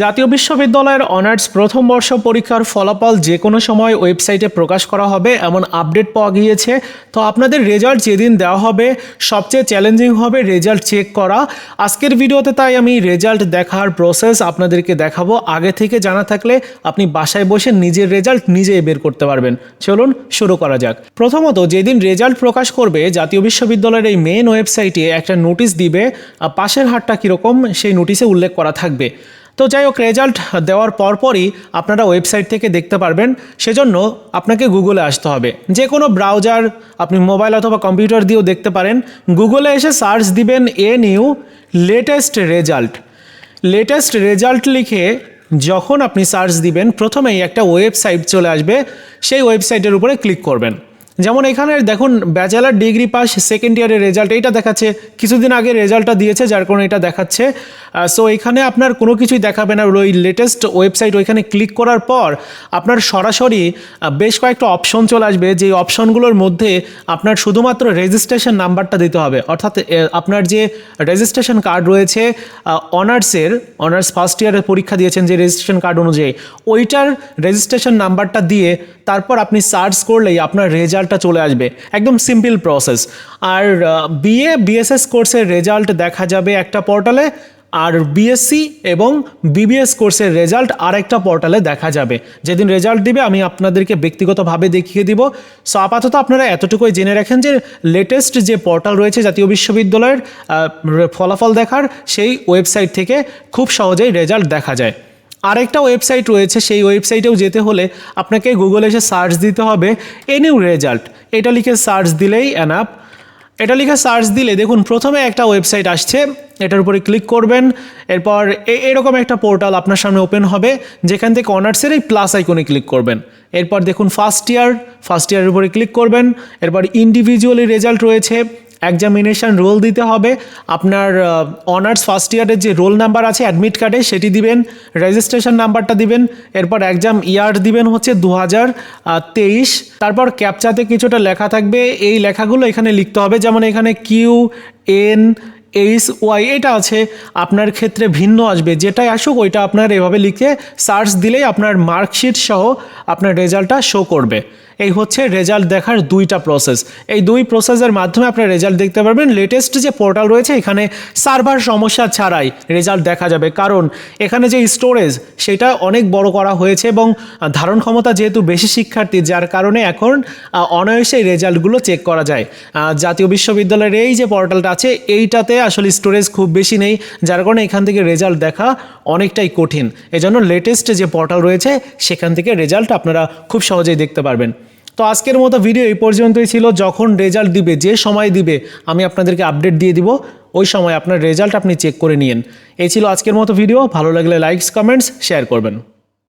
জাতীয় বিশ্ববিদ্যালয়ের অনার্স প্রথম বর্ষ পরীক্ষার ফলাফল যে কোনো সময় ওয়েবসাইটে প্রকাশ করা হবে, এমন আপডেট পাওয়া গিয়েছে। তো আপনাদের রেজাল্ট যেদিন দেওয়া হবে, সবচেয়ে চ্যালেঞ্জিং হবে রেজাল্ট চেক করা। আজকের ভিডিওতে তাই আমি রেজাল্ট দেখার প্রসেস আপনাদেরকে দেখাবো। আগে থেকে জানা থাকলে আপনি বাসায় বসে নিজের রেজাল্ট নিজেই বের করতে পারবেন। চলুন শুরু করা যাক। প্রথমত, যেদিন রেজাল্ট প্রকাশ করবে, জাতীয় বিশ্ববিদ্যালয়ের এই মেন ওয়েবসাইটে একটা নোটিশ দিবে পাশের হারটা কীরকম, সেই নোটিশে উল্লেখ করা থাকবে। তো যাই হোক রেজাল্ট দেওয়ার পরপরই আপনারা ওয়েবসাইট থেকে দেখতে পারবেন। সেজন্য আপনাকে গুগলে আসতে হবে। যে কোনো ব্রাউজার আপনি মোবাইল অথবা কম্পিউটার দিয়েও দেখতে পারেন। গুগলে এসে সার্চ দিবেন এ new latest result latest result লিখে যখন আপনি সার্চ দিবেন, প্রথমেই একটা ওয়েবসাইট চলে আসবে। সেই ওয়েবসাইটের উপরে ক্লিক করবেন। যেমন এখানে দেখুন ব্যাচেলার ডিগ্রি পাস সেকেন্ড ইয়ারের রেজাল্ট এইটা দেখাচ্ছে, কিছুদিন আগে রেজাল্টটা দিয়েছে, যার কারণে এটা দেখাচ্ছে। সো এখানে আপনার কোনো কিছুই দেখাবে না। ওই লেটেস্ট ওয়েবসাইট ওইখানে ক্লিক করার পর আপনার সরাসরি বেশ কয়েকটা অপশন চলে আসবে। যে অপশনগুলোর মধ্যে আপনার শুধুমাত্র রেজিস্ট্রেশন নাম্বারটা দিতে হবে। অর্থাৎ আপনার যে রেজিস্ট্রেশন কার্ড রয়েছে অনার্সের অনার্স ফার্স্ট ইয়ারের পরীক্ষা দিয়েছেন যে রেজিস্ট্রেশন কার্ড অনুযায়ী, ওইটার রেজিস্ট্রেশন নাম্বারটা দিয়ে তারপর আপনি সার্চ করলেই আপনার রেজাল্টটা চলে আসবে। একদম সিম্পল প্রসেস আর বিএ বিএসএস কোর্সের রেজাল্ট দেখা যাবে একটা পোর্টালে আর বিএসসি এবং বিবিএস কোর্সের রেজাল্ট আরেকটা পোর্টালে দেখা যাবে। যেদিন রেজাল্ট দিবে, আমি আপনাদেরকে ব্যক্তিগতভাবে দেখিয়ে দিব। সো আপাতত আপনারা এতটুকুই জেনে রাখেন যে লেটেস্ট যে পোর্টাল রয়েছে জাতীয় বিশ্ববিদ্যালয়ের ফলাফল দেখার, সেই ওয়েবসাইট থেকে খুব সহজেই রেজাল্ট দেখা যায়। আরেকটা ওয়েবসাইট রয়েছে, সেই ওয়েবসাইটেও যেতে হলে আপনাকে গুগলে এসে সার্চ দিতে হবে এনিউ রেজাল্ট এটা লিখে সার্চ দিলেই অ্যানাপ এটা লিখে সার্চ দিলে দেখুন প্রথমে একটা ওয়েবসাইট আসছে, এটার উপরে ক্লিক করবেন, এরপর এরকম একটা পোর্টাল আপনার সামনে ওপেন হবে, যেখান থেকে অনার্সের এই প্লাস আইকনে ক্লিক করবেন। এরপর দেখুন ফার্স্ট ইয়ার ফার্স্ট ইয়ারের উপরে ক্লিক করবেন, এরপর ইন্ডিভিজুয়ালি রেজাল্ট রয়েছে এক্সামিনেশন রোল দিতে হবে। আপনার অনার্স ফার্স্ট ইয়ারের যে রোল নাম্বার আছে অ্যাডমিট কার্ডে সেটি দিবেন রেজিস্ট্রেশন নাম্বারটা দিবেন, এরপর এক্সাম ইয়ার দিবেন হচ্ছে দু হাজার তেইশ। তারপর ক্যাপচাতে কিছুটা লেখা থাকবে। এই লেখাগুলো এখানে লিখতে হবে, যেমন এখানে কিউ এন এইচ ওয়াই এটা আছে। আপনার ক্ষেত্রে ভিন্ন আসবে। যেটাই আসুক, ওইটা আপনার এভাবে লিখে সার্চ দিলেই আপনার মার্কশিট সহ আপনার রেজাল্টটা শো করবে। এই হচ্ছে রেজাল্ট দেখার দুইটা প্রসেস এই দুই প্রসেসের মাধ্যমে আপনার রেজাল্ট দেখতে পারবেন। লেটেস্ট যে পোর্টাল রয়েছে, এখানে সার্ভার সমস্যা ছাড়াই রেজাল্ট দেখা যাবে। কারণ এখানে যে স্টোরেজ সেটা অনেক বড় করা হয়েছে এবং ধারণ ক্ষমতা যেহেতু বেশি শিক্ষার্থী, যার কারণে এখন অনায়াসে রেজাল্টগুলো চেক করা যায়। জাতীয় বিশ্ববিদ্যালয়ের এই যে পোর্টালটা আছে, এইটাতে আসলে স্টোরেজ খুব বেশি নেই, যার কারণে এখান থেকে রেজাল্ট দেখা অনেকটাই কঠিন। এজন্য লেটেস্ট যে পোর্টাল রয়েছে, সেখান থেকে রেজাল্ট আপনারা খুব সহজেই দেখতে পারবেন। তো আজকের মতো ভিডিও এই পর্যন্তই ছিল। যখন রেজাল্ট দিবে, যে সময় দিবে, আমি আপনাদেরকে আপডেট দিয়ে দিব। ওই সময় আপনার রেজাল্ট আপনি চেক করে নিন এই ছিল আজকের মতো ভিডিও ভালো লাগলে লাইকস কমেন্টস শেয়ার করবেন।